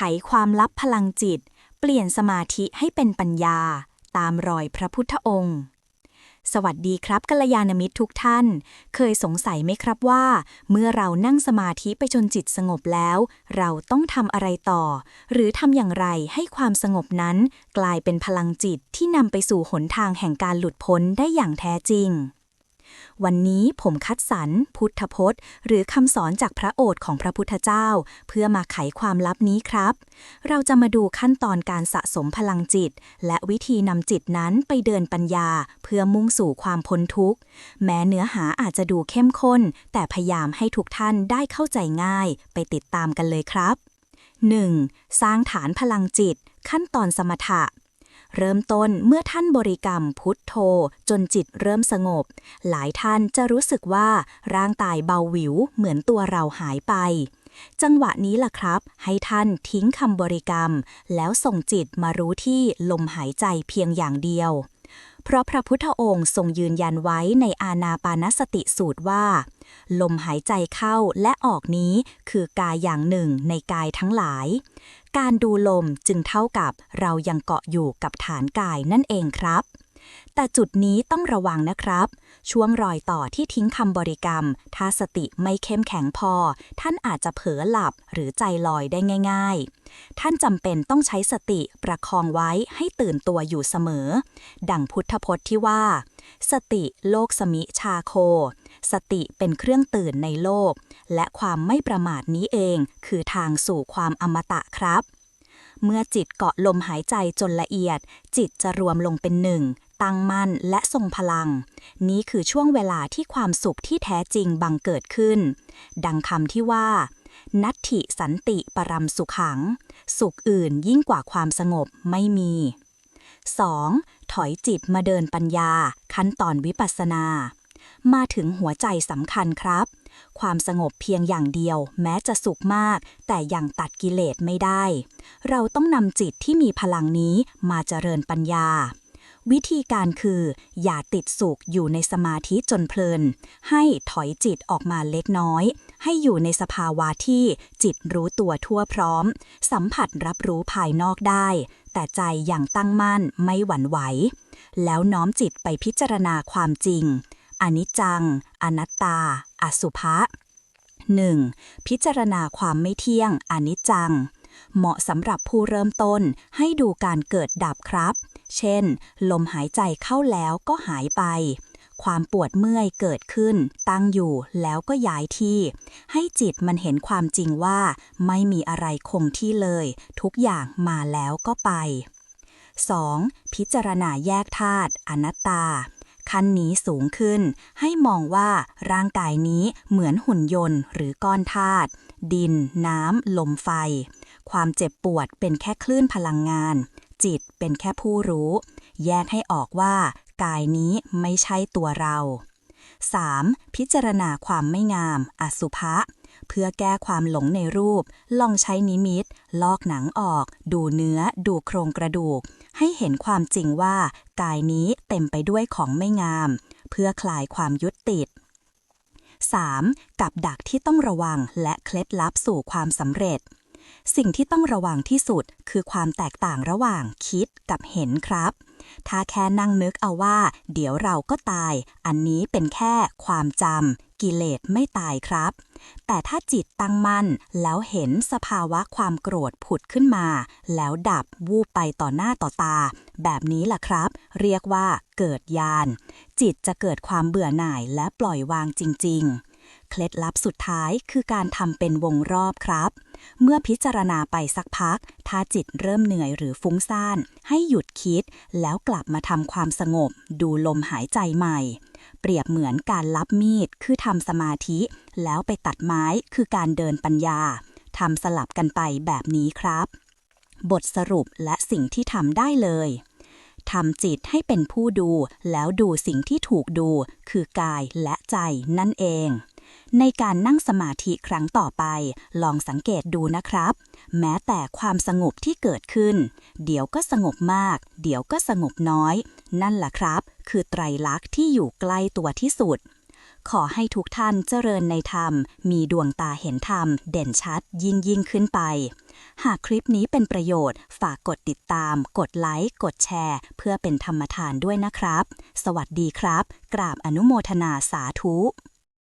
ขความลับพลังจิต เปลี่ยนสมาธิให้เป็นปัญญา ตามรอยพระพุทธองค์ สวัสดีครับกัลยาณมิตรทุกท่าน เคยสงสัยไหมครับว่า เมื่อเรานั่งสมาธิไปจนจิตสงบแล้ว เราต้องทำอะไรต่อ หรือทำอย่างไรให้ความสงบนั้น กลายเป็นพลังจิตที่นำไปสู่หนทางแห่งการหลุดพ้นได้อย่างแท้จริง วันนี้ผมคัดสรรพุทธพจน์ หรือคำสอนจากพระโอษฐ์ของพระพุทธเจ้า เพื่อมาไขความลับนี้ครับ เราจะมาดูขั้นตอนการสะสมพลังจิต และวิธีนำจิตนั้นไปเดินปัญญา เพื่อมุ่งสู่ความพ้นทุกข์ แม้เนื้อหาอาจจะดูเข้มข้น แต่พยายามให้ทุกท่านได้เข้าใจง่าย ไปติดตามกันเลยครับ 1. สร้างฐานพลังจิต ขั้นตอนสมถะ เริ่มต้นเมื่อท่านบริกรรมพุทโธจนจิตเริ่มสงบ หลายท่านจะรู้สึกว่าร่างกายเบาหวิวเหมือนตัวเราหายไป จังหวะนี้ล่ะครับ ให้ท่านทิ้งคำบริกรรม แล้วส่งจิตมารู้ที่ลมหายใจเพียงอย่างเดียว เพราะพระพุทธองค์ทรงยืนยันไว้ในอาณาปานสติสูตรว่า ลมหายใจเข้าและออกนี้คือกายอย่างหนึ่งในกายทั้งหลาย การดูลมจึงเท่ากับเรายังเกาะอยู่กับฐานกายนั่นเองครับ แต่จุดนี้ต้องระวังนะครับ ช่วงรอยต่อที่ทิ้งคำบริกรรม ถ้าสติไม่เข้มแข็งพอ ท่านอาจจะเผลอหลับหรือใจลอยได้ง่าย ๆ ท่านจำเป็นต้องใช้สติประคองไว้ให้ตื่นตัวอยู่เสมอ ดังพุทธพจน์ที่ว่า สติโลกสมิชาโค สติเป็นเครื่องตื่นในโลก และความไม่ประมาทนี้เอง คือทางสู่ความอมตะครับเมื่อจิตเกาะลมหายใจจนละเอียด จิตจะรวมลงเป็นหนึ่ง ตั้งมั่นและทรงพลัง นี้คือช่วงเวลาที่ความสุขที่แท้จริงบังเกิดขึ้น ดังคำที่ว่า นัตถิสันติปรำสุขัง สุขอื่นยิ่งกว่าความสงบไม่มี 2. ถอยจิตมาเดินปัญญา ขั้นตอนวิปัสสนา มาถึงหัวใจสำคัญครับ ความสงบเพียงอย่างเดียว แม้จะสุขมาก แต่ยังตัดกิเลสไม่ได้ เราต้องนำจิตที่มีพลังนี้มาเจริญปัญญา วิธีการคือ อย่าติดสุขอยู่ในสมาธิจนเพลิน ให้ถอยจิตออกมาเล็กน้อย ให้อยู่ในสภาวะที่จิตรู้ตัวทั่วพร้อม สัมผัสรับรู้ภายนอกได้ แต่ใจอย่างตั้งมั่นไม่หวั่นไหว แล้วน้อมจิตไปพิจารณาความจริง อนิจจัง อนัตตา อสุภะ 1. พิจารณาความไม่เที่ยง อนิจจัง เหมาะสำหรับผู้เริ่มต้นให้ดูการเกิดดับครับ เช่น ลมหายใจเข้าแล้วก็หายไป ความปวดเมื่อยเกิดขึ้น ตั้งอยู่แล้วก็ย้ายที่ ให้จิตมันเห็นความจริงว่า ไม่มีอะไรคงที่เลย ทุกอย่างมาแล้วก็ไป 2. พิจารณาแยกธาตุอนัตตา ขั้นนี้สูงขึ้น ให้มองว่าร่างกายนี้เหมือนหุ่นยนต์หรือก้อนธาตุดิน น้ำ ลมไฟ ความเจ็บปวดเป็นแค่คลื่นพลังงาน จิตเป็นแค่ผู้รู้ แยกให้ออกว่ากายนี้ไม่ใช่ตัวเรา 3. พิจารณาความไม่งาม อสุภะ เพื่อแก้ความหลงในรูป ลองใช้นิมิต ลอกหนังออก ดูเนื้อ ดูโครงกระดูก ให้เห็นความจริงว่า กายนี้เต็มไปด้วยของไม่งาม เพื่อคลายความยึดติด 3. กับดักที่ต้องระวังและเคล็ดลับสู่ความสำเร็จ สิ่งที่ต้องระวังที่สุดคือความแตกต่างระหว่างคิดกับเห็นครับ ถ้าแค่นั่งนึกเอาว่า เดี๋ยวเราก็ตาย อันนี้เป็นแค่ความจำกิเลสไม่ตายครับ แต่ถ้าจิตตั้งมั่นแล้วเห็นสภาวะความโกรธผุดขึ้นมา แล้วดับวูบไปต่อหน้าต่อตา แบบนี้ล่ะครับ เรียกว่าเกิดญาณจิตจะเกิดความเบื่อหน่ายและปล่อยวางจริง ๆ เคล็ดลับสุดท้ายคือการทำเป็นวงรอบครับ เมื่อพิจารณาไปสักพัก ถ้าจิตเริ่มเหนื่อยหรือฟุ้งซ่าน ให้หยุดคิด แล้วกลับมาทำความสงบ ดูลมหายใจใหม่ เปรียบเหมือนการลับมีด คือทำสมาธิ แล้วไปตัดไม้คือการเดินปัญญาทำสลับกันไปแบบนี้ครับ บทสรุปและสิ่งที่ทำได้เลยทำจิตให้เป็นผู้ดูแล้วดูสิ่งที่ถูกดู คือกายและใจนั่นเอง ในการนั่งสมาธิครั้งต่อไป ลองสังเกตดูนะครับ แม้แต่ความสงบที่เกิดขึ้น เดี๋ยวก็สงบมาก เดี๋ยวก็สงบน้อย นั่นแหละครับ คือไตรลักษณ์ที่อยู่ใกล้ตัวที่สุด ขอให้ทุกท่านเจริญในธรรม มีดวงตาเห็นธรรม เด่นชัดยิ่งยิ่งขึ้นไป หากคลิปนี้เป็นประโยชน์ ฝากกดติดตาม กดไลค์ กดแชร์ เพื่อเป็นธรรมทานด้วยนะครับ สวัสดีครับ กราบอนุโมทนาสาธุ